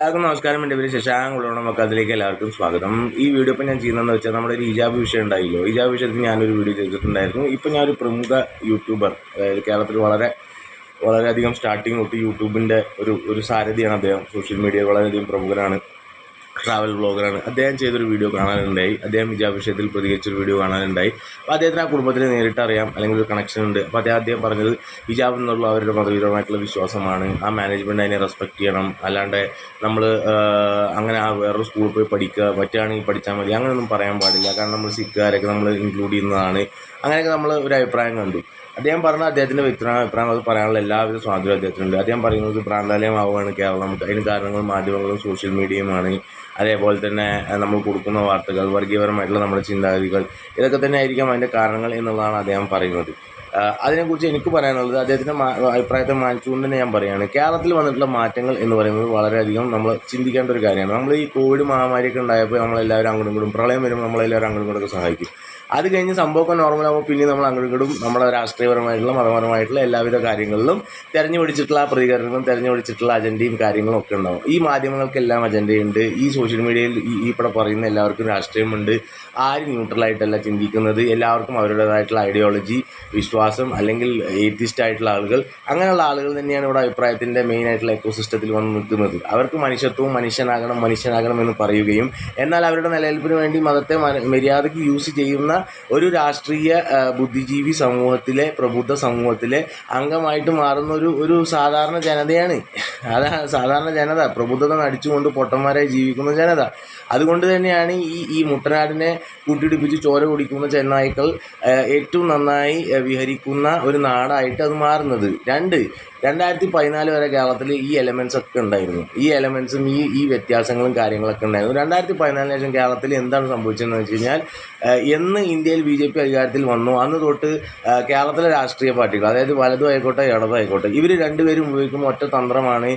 എല്ലാവർക്കും നമസ്കാരം. എന്റെ പേര് ശശാങ്ക് നമുക്ക് അതിലേക്ക് എല്ലാവർക്കും സ്വാഗതം. ഈ വീഡിയോ ഇപ്പം ഞാൻ ചെയ്യുന്നതെന്ന് വെച്ചാൽ നമ്മുടെ ഒരു ഹിജാബ് വിഷയം ഉണ്ടായില്ലോ. ഹിജാബ് വിഷയത്തിൽ ഞാനൊരു വീഡിയോ ചെയ്തിട്ടുണ്ടായിരുന്നു. ഇപ്പം ഞാനൊരു പ്രമുഖ യൂട്യൂബർ അതായത് കേരളത്തിൽ വളരെ വളരെയധികം സ്റ്റാർട്ടിങ് തൊട്ട് യൂട്യൂബിന്റെ ഒരു ഒരു സാരഥിയാണ് അദ്ദേഹം. സോഷ്യൽ മീഡിയയിൽ വളരെയധികം പ്രമുഖനാണ്. ട്രാവൽ ബ്ലോഗറാണ് അദ്ദേഹം ചെയ്തൊരു വീഡിയോ കാണാനുണ്ടായി. അദ്ദേഹം വിജയാഭിഷേകത്തിൽ പ്രതികരിച്ചൊരു വീഡിയോ കാണാനുണ്ടായി. അപ്പോൾ അദ്ദേഹത്തിന് ആ കുടുംബത്തിനെ നേരിട്ട് അറിയാം. അല്ലെങ്കിൽ ഒരു കണക്ഷൻ ഉണ്ട്. അപ്പോൾ അദ്ദേഹം അദ്ദേഹം പറഞ്ഞത് വിജാബ് എന്നുള്ള അവരുടെ മതപരമായിട്ടുള്ള വിശ്വാസമാണ്. ആ മാനേജ്മെന്റ് അതിനെ റെസ്പെക്റ്റ് ചെയ്യണം. അല്ലാണ്ട് നമ്മൾ അങ്ങനെ ആ വേറൊരു സ്കൂളിൽ പോയി പഠിക്കുക. പറ്റുകയാണെങ്കിൽ പഠിച്ചാൽ മതി. അങ്ങനെയൊന്നും പറയാൻ പാടില്ല. കാരണം നമ്മൾ സിഖുകാരൊക്കെ നമ്മൾ ഇൻക്ലൂഡ് ചെയ്യുന്നതാണ്. അങ്ങനെയൊക്കെ നമ്മൾ ഒരു അഭിപ്രായം കണ്ടു. അദ്ദേഹം പറഞ്ഞ അദ്ദേഹത്തിന്റെ വ്യക്തിപരമായ അഭിപ്രായം അത് പറയാനുള്ള എല്ലാവിധ സ്വാതന്ത്ര്യം അദ്ദേഹത്തിനുണ്ട്. അദ്ദേഹം പറയുന്നത് ഭ്രാന്താലയമാവുകയാണ് കേരളം. അതിന് കാരണങ്ങൾ മാധ്യമങ്ങളും സോഷ്യൽ മീഡിയയുമാണ് അതേപോലെ തന്നെ നമ്മൾ കൊടുക്കുന്ന വാർത്തകൾ വർഗീയപരമായിട്ടുള്ള നമ്മുടെ ചിന്താഗതികൾ ഇതൊക്കെ തന്നെ ആയിരിക്കാം അതിന്റെ കാരണങ്ങൾ എന്നുള്ളതാണ് അദ്ദേഹം പറയുന്നത്. അതിനെക്കുറിച്ച് എനിക്ക് പറയാനുള്ളത് അദ്ദേഹത്തിന്റെ അഭിപ്രായത്തെ മാനിച്ചുകൊണ്ട് തന്നെ ഞാൻ പറയുകയാണ്. കേരളത്തിൽ വന്നിട്ടുള്ള മാറ്റങ്ങൾ എന്ന് പറയുന്നത് വളരെയധികം നമ്മൾ ചിന്തിക്കേണ്ട ഒരു കാര്യമാണ്. നമ്മൾ ഈ കോവിഡ് മഹാമാരിയൊക്കെ ഉണ്ടായപ്പോൾ നമ്മളെല്ലാവരും അങ്ങോട്ടും ഇങ്ങോട്ടും പ്രളയം വരുമ്പോൾ നമ്മളെല്ലാവരും അങ്ങോട്ടും ഇങ്ങോട്ടൊക്കെ സഹായിക്കും. അത് കഴിഞ്ഞ് സംഭവമൊക്കെ നോർമലാകുമ്പോൾ പിന്നെ നമ്മൾ അങ്ങോട്ടും ഇങ്ങോട്ടും നമ്മുടെ രാഷ്ട്രീയപരമായിട്ടുള്ള മതപരമായിട്ടുള്ള എല്ലാവിധ കാര്യങ്ങളിലും തെരഞ്ഞു പിടിച്ചിട്ടുള്ള പ്രതികരണങ്ങളും തെരഞ്ഞു പിടിച്ചിട്ടുള്ള അജണ്ടയും കാര്യങ്ങളും ഒക്കെ ഉണ്ടാവും. ഈ മാധ്യമങ്ങൾക്കെല്ലാം അജണ്ടയുണ്ട്. ഈ സോഷ്യൽ മീഡിയയിൽ ഈ ഇവിടെ പറയുന്ന എല്ലാവർക്കും രാഷ്ട്രീയമുണ്ട്. ആരും ന്യൂട്രലായിട്ടല്ല ചിന്തിക്കുന്നത്? എല്ലാവർക്കും അവരുടേതായിട്ടുള്ള ഐഡിയോളജി വിശ്വാസം അല്ലെങ്കിൽ ഏത്തിസ്റ്റ് ആയിട്ടുള്ള ആളുകൾ അങ്ങനെയുള്ള ആളുകൾ തന്നെയാണ് ഇവിടെ അഭിപ്രായത്തിന്റെ മെയിൻ ആയിട്ടുള്ള എക്കോസിസ്റ്റത്തിൽ വന്ന് നിൽക്കുന്നത്. അവർക്ക് മനുഷ്യത്വവും മനുഷ്യനാകണം മനുഷ്യനാകണം എന്ന് പറയുകയും എന്നാൽ അവരുടെ നിലനിൽപ്പിന് വേണ്ടി മതത്തെ മര്യാദയ്ക്ക് യൂസ് ചെയ്യുന്ന ഒരു രാഷ്ട്രീയ ബുദ്ധിജീവി സമൂഹത്തിലെ പ്രബുദ്ധ സമൂഹത്തിലെ അംഗമായിട്ട് മാറുന്ന ഒരു ഒരു സാധാരണ ജനതയാണ്. അതാണ് സാധാരണ ജനത പ്രബുദ്ധത നടിച്ചുകൊണ്ട് പൊട്ടന്മാരെ ജീവിക്കുന്ന ജനത. അതുകൊണ്ട് തന്നെയാണ് ഈ ഈ മുട്ടനാടിനെ കൂട്ടിയിടിപ്പിച്ച് ചോര കുടിക്കുന്ന ചെന്നായ്ക്കൾ ഏറ്റവും നന്നായി ആ, വിഹരിക്കുന്ന ഒരു നാടായിട്ട് അത് മാറുന്നത്. രണ്ട് രണ്ടായിരത്തി പതിനാല് വരെ കേരളത്തിൽ ഈ എലമെൻസ് ഒക്കെ ഉണ്ടായിരുന്നു. ഈ എലമെൻസും ഈ ഈ വ്യത്യാസങ്ങളും കാര്യങ്ങളൊക്കെ ഉണ്ടായിരുന്നു. രണ്ടായിരത്തി പതിനാലിന് ശേഷം കേരളത്തിൽ എന്താണ് സംഭവിച്ചതെന്ന് വെച്ച് കഴിഞ്ഞാൽ എന്ന് ഇന്ത്യയിൽ ബി ജെ പി അധികാരത്തിൽ വന്നു. അന്ന് തൊട്ട് കേരളത്തിലെ രാഷ്ട്രീയ പാർട്ടികൾ അതായത് വലതുമായിക്കോട്ടെ ആയിക്കോട്ടെ ഇടതും ആയിക്കോട്ടെ ഇവർ രണ്ടുപേരും ഉപയോഗിക്കുന്ന ഒറ്റ തന്ത്രമാണ്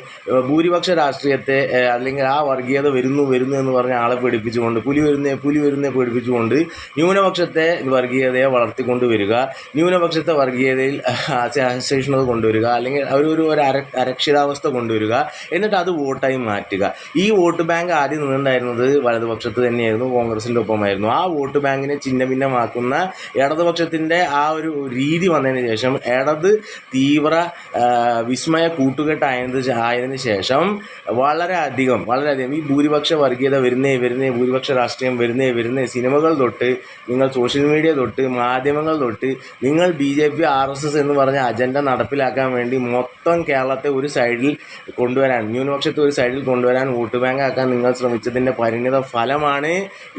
ഭൂരിപക്ഷ രാഷ്ട്രീയത്തെ അല്ലെങ്കിൽ ആ വർഗീയത വരുന്നു വരുന്നു എന്ന് പറഞ്ഞ ആളെ പേടിപ്പിച്ചുകൊണ്ട് പുലി വരുന്നേ പുലി വരുന്നേ പേടിപ്പിച്ചുകൊണ്ട് ന്യൂനപക്ഷത്തെ വർഗീയതയെ വളർത്തിക്കൊണ്ട് വരിക ന്യൂനപക്ഷത്തെ വർഗീയതയിൽ സഹിഷ്ണുത കൊണ്ടുവരിക അല്ലെങ്കിൽ അവരൊരു ഒരു അര അരക്ഷിതാവസ്ഥ കൊണ്ടുവരിക. എന്നിട്ട് അത് വോട്ടായി മാറ്റുക. ഈ വോട്ട് ബാങ്ക് ആദ്യം നിന്നുണ്ടായിരുന്നത് വലതുപക്ഷത്ത് തന്നെയായിരുന്നു കോൺഗ്രസിന്റെ ഒപ്പമായിരുന്നു. ആ വോട്ട് ബാങ്കിനെ ചിഹ്ന ഭിന്നമാക്കുന്ന ഇടതുപക്ഷത്തിന്റെ ആ ഒരു രീതി വന്നതിന് ശേഷം ഇടത് തീവ്ര വിസ്മയ കൂട്ടുകെട്ടായത് ആയതിനു ശേഷം വളരെയധികം വളരെയധികം ഈ ഭൂരിപക്ഷ വർഗീയത വരുന്നേ വരുന്നേ ഭൂരിപക്ഷ രാഷ്ട്രീയം വരുന്നേ വരുന്നേ സിനിമകൾ തൊട്ട് നിങ്ങൾ സോഷ്യൽ മീഡിയ തൊട്ട് മാധ്യമങ്ങൾ തൊട്ട് നിങ്ങൾ B J P R S S എന്ന് പറഞ്ഞ അജണ്ട നടപ്പിലാക്കാൻ വേണ്ടി മൊത്തം കേരളത്തെ ഒരു സൈഡിൽ കൊണ്ടുവരാൻ ന്യൂനപക്ഷത്തെ ഒരു സൈഡിൽ കൊണ്ടുവരാൻ വോട്ട് ബാങ്ക് ആക്കാൻ നിങ്ങൾ ശ്രമിച്ചതിന്റെ പരിണിത ഫലമാണ്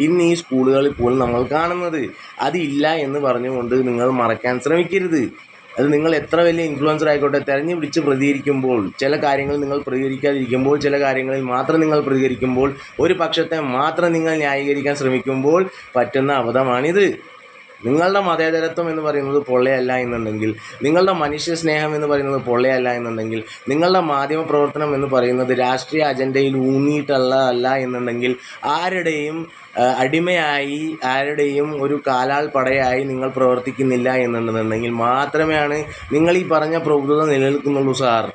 ഇന്ന് ഈ സ്കൂളുകളിൽ പോലും നമ്മൾ കാണുന്നത്. അതില്ല എന്ന് പറഞ്ഞുകൊണ്ട് നിങ്ങൾ മറക്കാൻ ശ്രമിക്കരുത്. അത് നിങ്ങൾ എത്ര വലിയ ഇൻഫ്ലുവൻസർ ആയിക്കോട്ടെ തെരഞ്ഞു പിടിച്ച് പ്രതികരിക്കുമ്പോൾ ചില കാര്യങ്ങൾ നിങ്ങൾ പ്രതികരിക്കാതിരിക്കുമ്പോൾ ചില കാര്യങ്ങളിൽ മാത്രം നിങ്ങൾ പ്രതികരിക്കുമ്പോൾ ഒരു പക്ഷത്തെ മാത്രം നിങ്ങൾ ന്യായീകരിക്കാൻ ശ്രമിക്കുമ്പോൾ പറ്റുന്ന അബദ്ധമാണിത്. നിങ്ങളുടെ മതേതരത്വം എന്ന് പറയുന്നത് പൊള്ളയല്ല എന്നുണ്ടെങ്കിൽ നിങ്ങളുടെ മനുഷ്യ സ്നേഹം എന്ന് പറയുന്നത് പൊള്ളയല്ല എന്നുണ്ടെങ്കിൽ നിങ്ങളുടെ മാധ്യമ പ്രവർത്തനം എന്ന് പറയുന്നത് രാഷ്ട്രീയ അജണ്ടയിൽ ഊന്നിയിട്ടുള്ള അല്ല എന്നുണ്ടെങ്കിൽ ആരുടെയും അടിമയായി ആരുടെയും ഒരു കാലാൾ പടയായി നിങ്ങൾ പ്രവർത്തിക്കുന്നില്ല എന്നുണ്ടെന്നുണ്ടെങ്കിൽ മാത്രമേയാണ് നിങ്ങൾ ഈ പറഞ്ഞ പ്രബുദ്ധത നിലനിൽക്കുന്നുള്ളൂ സാർ.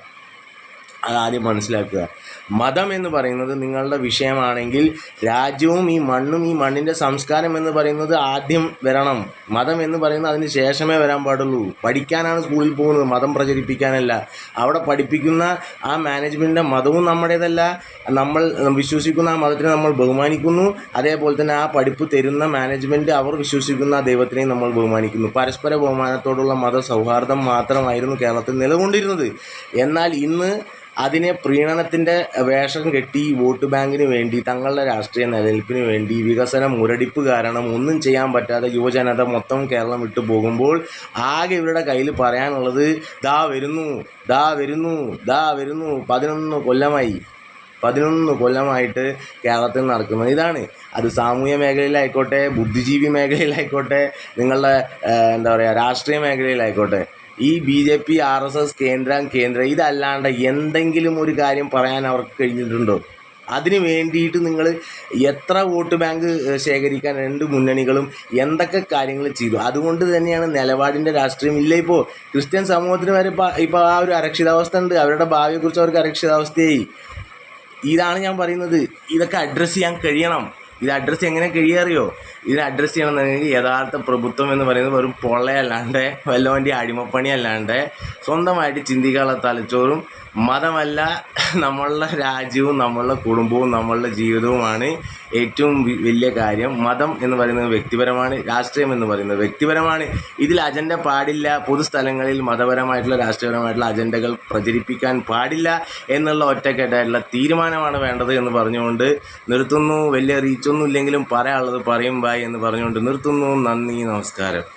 അതാദ്യം മനസ്സിലാക്കുക. മതം എന്ന് പറയുന്നത് നിങ്ങളുടെ വിഷയമാണെങ്കിൽ രാജ്യവും ഈ മണ്ണും ഈ മണ്ണിന്റെ സംസ്കാരം എന്ന് പറയുന്നത് ആദ്യം വരണം. മതം എന്ന് പറയുന്നത് അതിന് ശേഷമേ വരാൻ പാടുള്ളൂ. പഠിക്കാനാണ് സ്കൂളിൽ പോകുന്നത്. മതം പ്രചരിപ്പിക്കാനല്ല. അവിടെ പഠിപ്പിക്കുന്ന ആ മാനേജ്മെന്റിന്റെ മതവും നമ്മുടേതല്ല. നമ്മൾ വിശ്വസിക്കുന്ന ആ മതത്തിനെ നമ്മൾ ബഹുമാനിക്കുന്നു. അതേപോലെ തന്നെ ആ പഠിപ്പ് തരുന്ന മാനേജ്മെന്റ് അവർ വിശ്വസിക്കുന്ന ആ ദൈവത്തിനെയും നമ്മൾ ബഹുമാനിക്കുന്നു. പരസ്പര ബഹുമാനത്തോടുള്ള മത സൗഹാർദ്ദം മാത്രമായിരുന്നു കേരളത്തിൽ നിലകൊണ്ടിരുന്നത്. എന്നാൽ ഇന്ന് അതിനെ പ്രീണനത്തിന്റെ വേഷം കെട്ടി വോട്ട് ബാങ്കിന് വേണ്ടി തങ്ങളുടെ രാഷ്ട്രീയ നിലനിൽപ്പിന് വേണ്ടി വികസനം മുരടിപ്പ് കാരണം ഒന്നും ചെയ്യാൻ പറ്റാതെ യുവജനത മൊത്തം കേരളം വിട്ടു പോകുമ്പോൾ ആകെ ഇവരുടെ കയ്യിൽ പറയാനുള്ളത് ദാ വരുന്നു ദാ വരുന്നു ദാ വരുന്നു പതിനൊന്ന് കൊല്ലമായി പതിനൊന്ന് കൊല്ലമായിട്ട് കേരളത്തിൽ നടക്കുന്നത് ഇതാണ്. അത് സാമൂഹ്യ മേഖലയിലായിക്കോട്ടെ ബുദ്ധിജീവി മേഖലയിലായിക്കോട്ടെ നിങ്ങളുടെ എന്താ പറയുക രാഷ്ട്രീയ മേഖലയിലായിക്കോട്ടെ. ഈ B J P R S S കേന്ദ്രം കേന്ദ്രം ഇതല്ലാണ്ട് എന്തെങ്കിലും ഒരു കാര്യം പറയാൻ അവർക്ക് കഴിഞ്ഞിട്ടുണ്ടോ? അതിന് വേണ്ടിയിട്ട് നിങ്ങൾ എത്ര വോട്ട് ബാങ്ക് ശേഖരിക്കാൻ രണ്ട് മുന്നണികളും എന്തൊക്കെ കാര്യങ്ങൾ ചെയ്തു? അതുകൊണ്ട് തന്നെയാണ് നിലപാടിന്റെ രാഷ്ട്രീയം. ഇല്ല ഇപ്പോൾ ക്രിസ്ത്യൻ സമൂഹത്തിന് വരെ ഇപ്പോൾ ഇപ്പോൾ ആ ഒരു അരക്ഷിതാവസ്ഥ ഉണ്ട്. അവരുടെ ഭാവിയെക്കുറിച്ച് അവർക്ക് അരക്ഷിതാവസ്ഥയായി. ഇതാണ് ഞാൻ പറയുന്നത്. ഇതൊക്കെ അഡ്രസ്സ് ചെയ്യാൻ കഴിയണം. ഇത് അഡ്രസ്സ് എങ്ങനെ കഴിയറിയോ? ഇതിന് അഡ്രസ്സ് ചെയ്യണമെന്നുണ്ടെങ്കിൽ യഥാർത്ഥ പ്രഭുത്വം എന്ന് പറയുന്നത് വെറും പൊള്ളയല്ലാണ്ട് വല്ലവന്റെ അടിമപ്പണി അല്ലാണ്ട് സ്വന്തമായിട്ട് ചിന്തിക്കാനുള്ള തലച്ചോറും മതമല്ല നമ്മളുടെ രാജ്യവും നമ്മളുടെ കുടുംബവും നമ്മളുടെ ജീവിതവുമാണ് ഏറ്റവും വലിയ കാര്യം. മതം എന്ന് പറയുന്നത് വ്യക്തിപരമാണ് രാഷ്ട്രീയം എന്ന് പറയുന്നത് വ്യക്തിപരമാണ്. ഇതിൽ അജണ്ട പാടില്ല പൊതുസ്ഥലങ്ങളിൽ മതപരമായിട്ടുള്ള രാഷ്ട്രീയപരമായിട്ടുള്ള അജണ്ടകൾ പ്രചരിപ്പിക്കാൻ പാടില്ല എന്നുള്ള ഒറ്റക്കെട്ടായിട്ടുള്ള തീരുമാനമാണ് വേണ്ടത് എന്ന് പറഞ്ഞുകൊണ്ട് നിർത്തുന്നു. വലിയ റീച്ചൊന്നും ഇല്ലെങ്കിലും പറയാനുള്ളത് പറയും ബായ് എന്ന് പറഞ്ഞുകൊണ്ട് നിർത്തുന്നു. നന്ദി നമസ്കാരം.